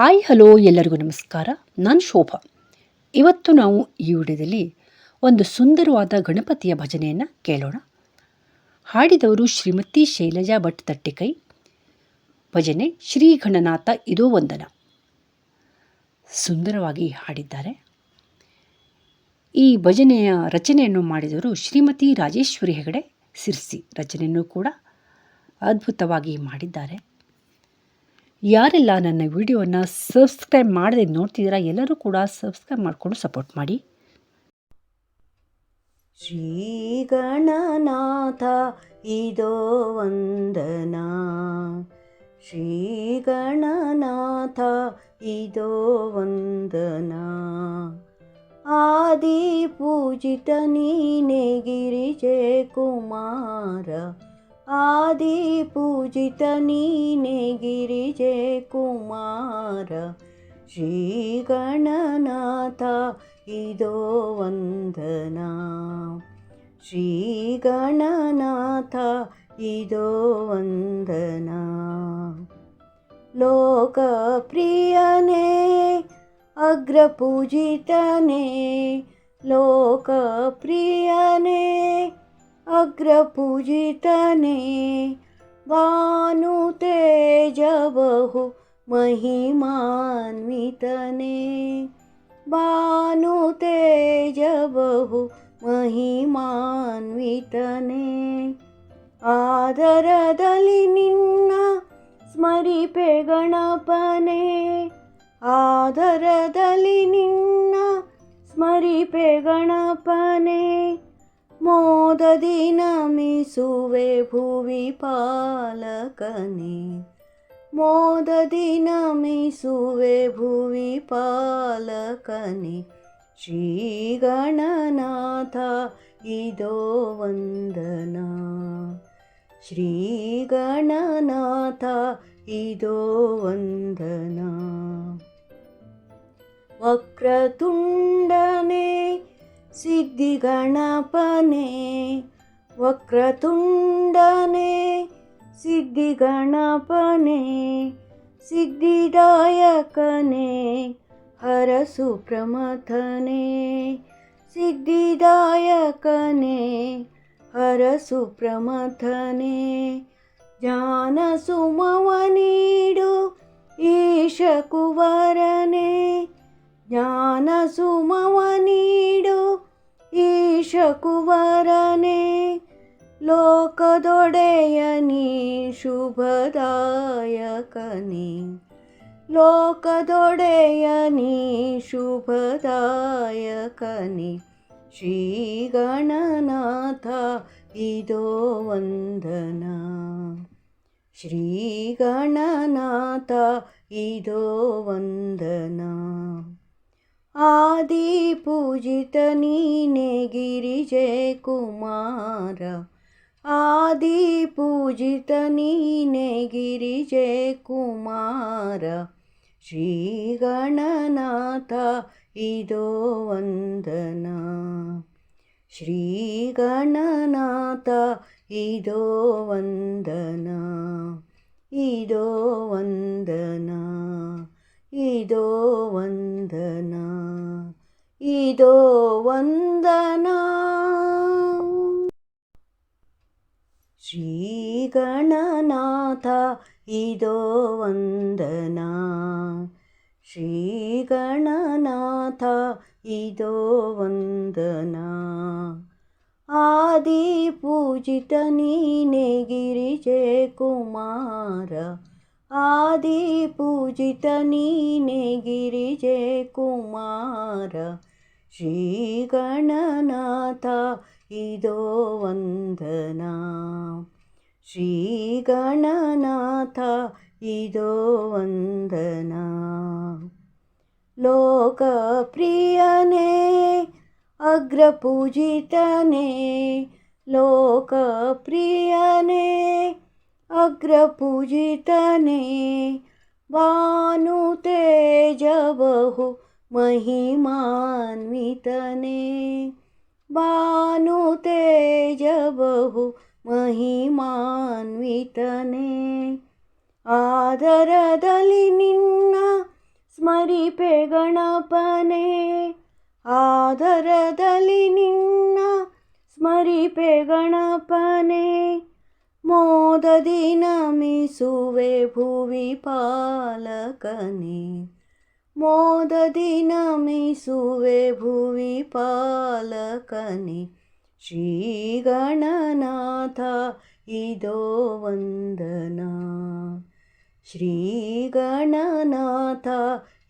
Hi, hello ಎಲ್ಲರಿಗೂ ನಮಸ್ಕಾರ. ನಾನು ಶೋಭಾ. ಇವತ್ತು ನಾವು ಈ ವಿಡಿಯೋದಲ್ಲಿ ಒಂದು ಸುಂದರವಾದ ಗಣಪತಿಯ ಭಜನೆಯನ್ನು ಕೇಳೋಣ. ಹಾಡಿದವರು ಶ್ರೀಮತಿ ಶೈಲಜಾ ಭಟ್ ತಟ್ಟಿಕೈ, ಭಜನೆ ಶ್ರೀ ಗಣನಾಥ ಇದೋ ವಂದನ ಸುಂದರವಾಗಿ ಹಾಡಿದ್ದಾರೆ. ಈ ಭಜನೆಯ ರಚನೆಯನ್ನು ಮಾಡಿದವರು ಶ್ರೀಮತಿ ರಾಜೇಶ್ವರಿ ಹೆಗಡೆ, ಸಿರ್ಸಿ ರಚನೆಯನ್ನು ಕೂಡ ಅದ್ಭುತವಾಗಿ ಮಾಡಿದ್ದಾರೆ. ಯಾರೆಲ್ಲ ನನ್ನ ವಿಡಿಯೋನ ಸಬ್ಸ್ಕ್ರೈಬ್ ಮಾಡದೆ ನೋಡ್ತಿದ್ದೀರಾ, ಎಲ್ಲರೂ ಕೂಡ ಸಬ್ಸ್ಕ್ರೈಬ್ ಮಾಡಿಕೊಂಡು ಸಪೋರ್ಟ್ ಮಾಡಿ. ಶ್ರೀಗಣನಾಥ, ಇದೋ ವಂದನ. ಶ್ರೀಗಣನಾಥ, ಇದೋ ವಂದನಾ. ಆದಿ ಪೂಜಿತ ನೀನೆ ಗಿರಿಜೆ ಕುಮಾರ. ಆದಿ ಪೂಜಿತ ನೀನೆ ಗಿರಿಜೆ ಕುಮಾರ, ಶ್ರೀ ಗಣನಾಥ ಇದೋ ವಂದನ. ಶ್ರೀಗಣನಾಥ ಇದೋ ವಂದನ. ಲೋಕಪ್ರಿಯನೇ, ಅಗ್ರಪೂಜಿತನೇ, ಲೋಕಪ್ರಿಯನೇ ಅಗ್ರಪೂಜಿತನೇ ಭಾನು ತೇಜಬಹು महिमान्वितने ಭಾನು ತೇಜಬಹು ಮಹಿಮಾನ್ವಿತನೇ ಆದರದಲ್ಲಿ ನಿನ್ನ ಸ್ಮರಿಪೆ ಗಣಪನೆ ಆದರದಲ್ಲಿ ನಿನ್ನ ಸ್ಮರಿಪೆ ಗಣಪನೆ ಮೋದದಿ ನಮಿಸುವೆ ಭುವಿ ಪಾಲಕನೇ. ಮೋದದಿ ನಮಿಸುವೆ ಭುವಿ ಪಾಲಕನೆ. ಶ್ರೀಗಣನಾಥ ಇದೋ ವಂದನ. ಶ್ರೀಗಣನಾಥ ಇದೋ ವಂದನ. ವಕ್ರತುಂಡನೆ सिद्धिगणपने वक्रतुण्डने सिद्धिगणपने सिद्धिदायकने हरसुप्रमथने सिद्धिदायकने हरसुप्रमथने ज्ञानसुमवनीडु ईशकुवरने ज्ञानसुमव ಕುವರನೆ ಲೋಕದೊಡೆಯನಿ ಶುಭದಾಯಕನಿ. ಲೋಕದೊಡೆಯನಿ ಶುಭದಾಯಕನಿ. ಶ್ರೀಗಣನಾಥ ಇದೋ ವಂದನ. ಶ್ರೀಗಣನಾಥ ಇದೋ ವಂದನ. ಆದಿ ಪೂಜಿತ ನೀನೆ ಗಿರಿಜೆ ಕುಮಾರ ಆದಿ ಪೂಜಿತ ನೀನೆ ಗಿರಿಜೆ ಕುಮಾರ ಶ್ರೀ ಶ್ರೀಗಣನಾಥ ಇದೋ ವಂದನ. ಶ್ರೀಗಣನಾಥ ಇದೋ ವಂದನ. ಇದೋ ಇದೋ ವಂದನ. ಶ್ರೀಗಣನಾಥ ಇದೋ ವಂದನ. ಶ್ರೀಗಣನಾಥ ಇದೋ ವಂದನ. ಆದಿ ಪೂಜಿತ ನೀನೆ ಗಿರಿಜೆ ಕುಮಾರ. ಆದಿ ಪೂಜಿತ ನೀನೆ ಗಿರಿಜೆ ಕುಮಾರ. श्रीगणनाथ इदो वन्दना। श्रीगणनाथ इदो वन्दना। लोकप्रियने अग्रपूजितने। लोकप्रियने अग्रपूजितनि। वानुते जबुः महिमान्वितने ಭಾನು ತೇಜಬಹು महिमान्वितने ಆದರದಲ್ಲಿ ನಿನ್ನ ಸ್ಮರಿಪೆ ಗಣಪನೆ ಆದರದಲ್ಲಿ ನಿನ್ನ ಸ್ಮರಿಪೆ ಗಣಪನೆ ಮೋದದಿ ನಮಿಸುವೆ ಭುವಿ ಪಾಲಕನೆ ಮೋದದಿ ನಮಿಸುವೆ ಭುವಿ ಪಾಲಕನೆ. ಶ್ರೀ ಗಣನಾಥ ಇದೋ ವಂದನ. ಶ್ರೀ ಗಣನಾಥ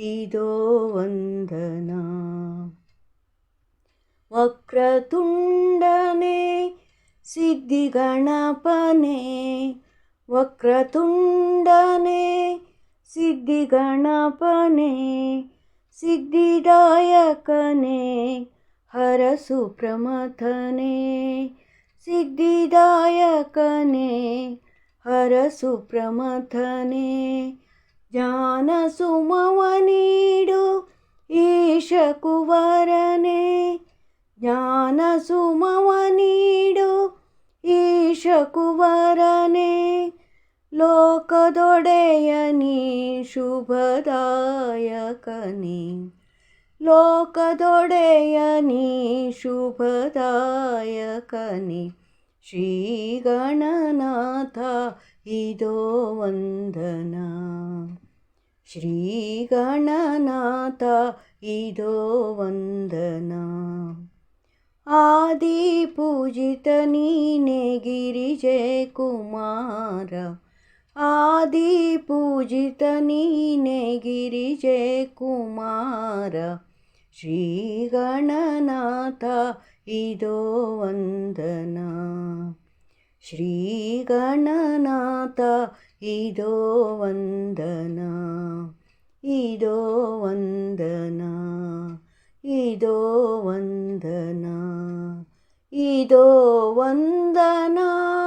ಇದೋ ವಂದನ. ವಕ್ರತುಂಡನೆ ಸಿದ್ಧಿಗಣಪನೆ. ವಕ್ರತುಂಡನೆ सिद्धिगणपने सिद्धिदायकने हरसुप्रमथने सिद्धिदायकने हरसुप्रमथने ज्ञानसुमवनीडु ईशकुवरने ज्ञानसुमवनीडु ईशकुवरने ನೀಡು ಈಶ ಕುವರನೆ ಜ್ಞಾನ ಸುಮವ ನೀಡು ಈಶ ಕುವರನೆ ಲೋಕದೊಡೆಯ ನೀ ಶುಭದಾಯಕನೇ ಲೋಕದೊಡೆಯ ನೀ ಶುಭದಾಯಕನೇ ಶ್ರೀ ಗಣನಾಥ ಇದೋ ವಂದನ ಶ್ರೀ ಗಣನಾಥ ಇದೋ ವಂದನ ಆದಿ ಪೂಜಿತ ನೀನೆ ಗಿರಿಜಯ ಕುಮಾರ ಆದಿ ಪೂಜಿತ ನೀನೆ ಗಿರಿಜಯ ಕುಮಾರ ಶ್ರೀ ಗಣನಾಥ ಇದೋ ವಂದನ. ಶ್ರೀ ಗಣನಾಥ ಇದೋ ವಂದನ. ಇದೋ ವಂದನ. ಇದೋ ವಂದನ. ಇದೋ ವಂದನಾ.